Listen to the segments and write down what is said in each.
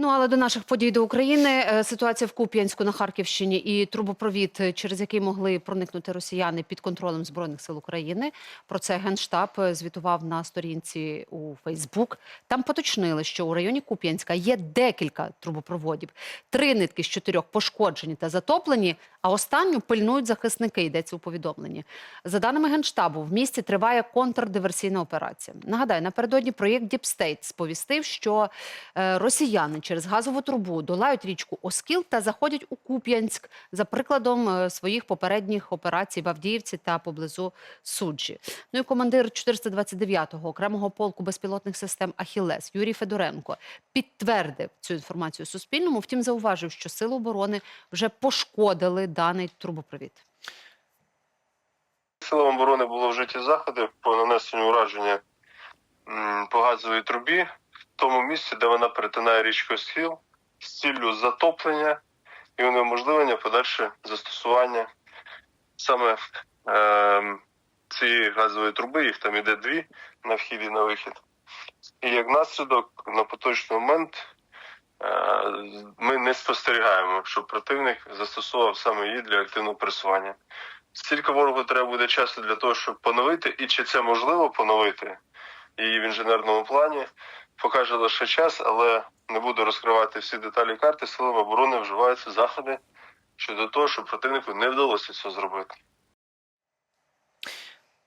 Ну але до наших подій до України Е, ситуація в Куп'янську на Харківщині і трубопровід, е, через який могли проникнути росіяни під контролем збройних сил України. Про це генштаб е, звітував на сторінці у Фейсбук. Там поточнили, що у районі Куп'янська є декілька трубопроводів. Три нитки з чотирьох пошкоджені та затоплені. А останню пильнують захисники. Йдеться у повідомленні. За даними генштабу, в місті триває контрдиверсійна операція. Нагадаю, напередодні проєкт Діпстейт сповістив, що росіяни через газову трубу долають річку Оскіл та заходять у Куп'янськ за прикладом е, своїх попередніх операцій в Авдіївці та поблизу Суджі. Ну і командир 429-го окремого полку безпілотних систем Ахілес Юрій Федоренко підтвердив цю інформацію Суспільному. Втім, зауважив, що сили оборони вже пошкодили даний трубопровід. Силам оборони було вжиті заходи по нанесенню ураження по газовій трубі тому місці, де вона перетинає річку Схіл з ціллю затоплення і унеможливлення подальше застосування саме е, цієї газової труби, їх там іде дві на вхід і на вихід. І як наслідок на поточний момент е, ми не спостерігаємо, що противник застосовував саме її для активного пересування. Скільки ворогу треба буде часу для того, щоб поновити, і чи це можливо поновити її в інженерному плані, покаже лише час, але не буду розкривати всі деталі карти. Силами оборони вживаються заходи щодо того, щоб противнику не вдалося це зробити.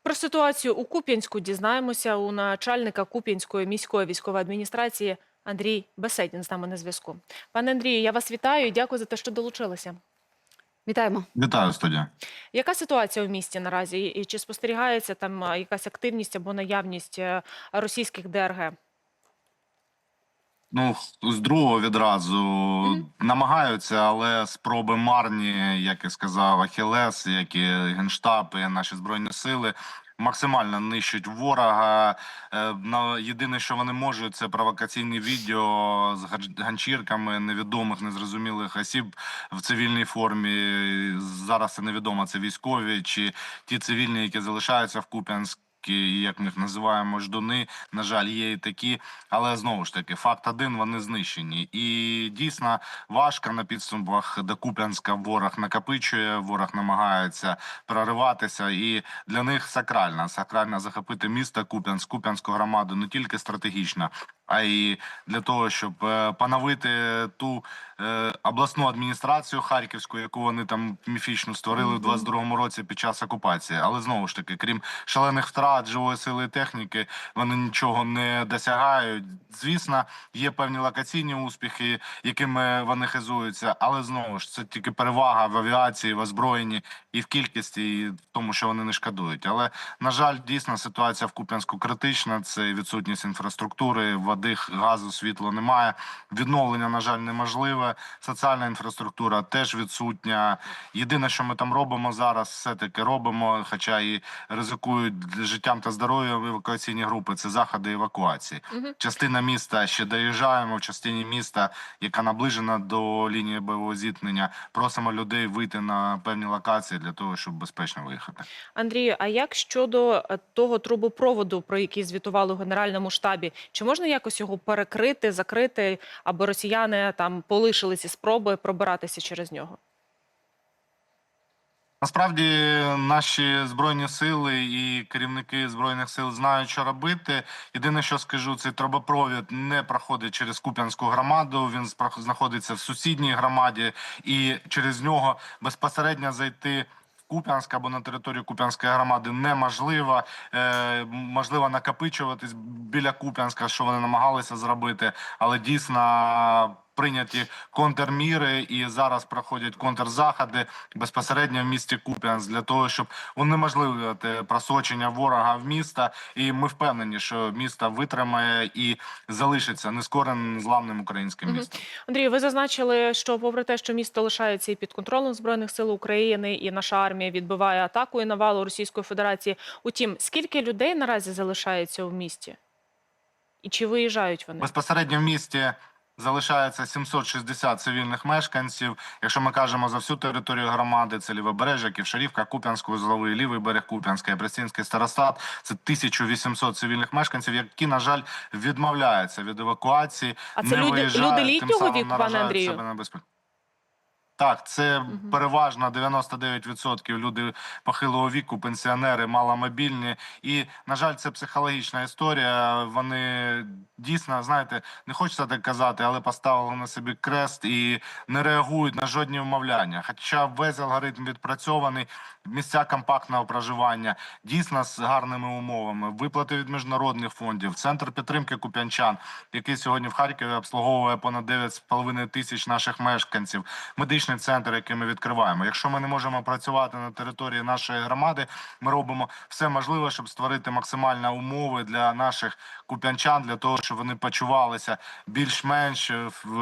Про ситуацію у Куп'янську дізнаємося у начальника Куп'янської міської військової адміністрації Андрій Беседін з нами на зв'язку. Пане Андрію, я вас вітаю і дякую за те, що долучилися. Вітаємо. Вітаю студія. Яка ситуація у місті наразі? І чи спостерігається там якась активність або наявність е, російських ДРГ? Ну з другого відразу Мгм. намагаються, але спроби марні, як і сказав Ахілес, як і генштаб, і наші збройні сили. Максимально нищать ворога. Е, На єдине, що вони можуть, це провокаційні відео з ганчірками невідомих, незрозумілих осіб в цивільній формі. Зараз це невідомо, це військові чи ті цивільні, які залишаються в Куп'янськ. Як ми їх називаємо ждуни, на жаль, є і такі, але знову ж таки, факт один: вони знищені, і дійсно важко на підсумках до Куп'янська ворог накопичує, ворог намагається прориватися, і для них сакральна сакральна захопити місто Куп'янськ, Куп'янську громаду не тільки стратегічно, а й для того, щоб е, поновити ту е, обласну адміністрацію харківську, яку вони там міфічно створили в 22-му році під час окупації. Але знову ж таки, крім шалених втрат живої сили і техніки, вони нічого не досягають. Звісно, є певні локаційні успіхи, якими вони хизуються, але знову ж це тільки перевага в авіації, в озброєнні і в кількості, і в тому, що вони не шкодують. Але на жаль, дійсно ситуація в Куп'янську критична. Це відсутність інфраструктури, води, газу, світла немає. Відновлення, на жаль, неможливе. Соціальна інфраструктура теж відсутня. Єдине, що ми там робимо зараз, все таки робимо, хоча і ризикують для життям та здоров'ям евакуаційні групи. Це заходи евакуації. Мгм. Частина міста ще доїжджаємо. В частині міста, яка наближена до лінії бойового зіткнення, просимо людей вийти на певні локації для того, щоб безпечно виїхати. Андрію, а як щодо е, того трубопроводу, про який звітували у Генеральному штабі? Чи можна якось його перекрити, закрити, аби росіяни там полишили ці спроби пробиратися через нього? Насправді наші збройні сили і керівники збройних сил знають, що робити. Єдине, що скажу, цей трубопровід не проходить через Куп'янську громаду. Він знаходиться в сусідній громаді, і через нього безпосередньо зайти. В Куп'янськ або на території Куп'янської громади неможливо. Е, можливо накопичуватись біля Куп'янська, що вони намагалися зробити, але дійсно прийняті контрміри і зараз проходять контрзаходи безпосередньо в місті Куп'янськ для того, щоб унеможливити просочення ворога в місто. І ми впевнені, що місто витримає і залишиться нескореним зламним українським містом. Андрію, ви зазначили, що попри те, що місто лишається і під контролем збройних сил України, і наша армія відбиває атаку і навалу Російської Федерації. Утім, скільки людей наразі залишається у місті? І чи виїжджають вони? Безпосередньо в місті залишається 760 цивільних мешканців. Якщо ми кажемо за всю територію громади, це Лівобережжя, Ківшарівка, Куп'янський узловий, лівий берег Куп'янська, Пресінський старостат. Це 1800 цивільних мешканців, які на жаль відмовляються від евакуації. А це не люди- виїжджають, люди літнього віку, пане Андрію? себе на безпеку. Так, це переважно 99% люди похилого віку, пенсіонери, маломобільні. І, на жаль, це психологічна історія. Вони дійсно, знаєте, не хочеться так казати, але поставили на собі крест і не реагують на жодні вмовляння. Хоча весь алгоритм відпрацьований, місця компактного проживання, дійсно з гарними умовами, виплати від міжнародних фондів, центр підтримки куп'янчан, який сьогодні в Харкові обслуговує понад 9,5 тисяч наших мешканців, медичний центр, який ми відкриваємо. Якщо ми не можемо працювати на території нашої громади, ми робимо все можливе, щоб створити максимальні умови для наших куп'янчан, для того, щоб вони почувалися більш-менш в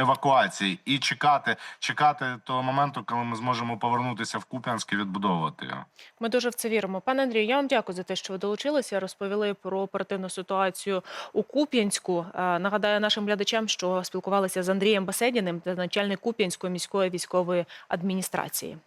евакуації і чекати, чекати того моменту, коли ми зможемо повернутися в Куп'янськ і відбудовувати його. Ми дуже в це віримо. Пане Андрію, я вам дякую за те, що ви долучилися, розповіли про оперативну ситуацію у Куп'янську. Е, Нагадаю нашим глядачам, що спілкувалися з Андрієм Беседіним, начальник Куп'янської міської військової адміністрації.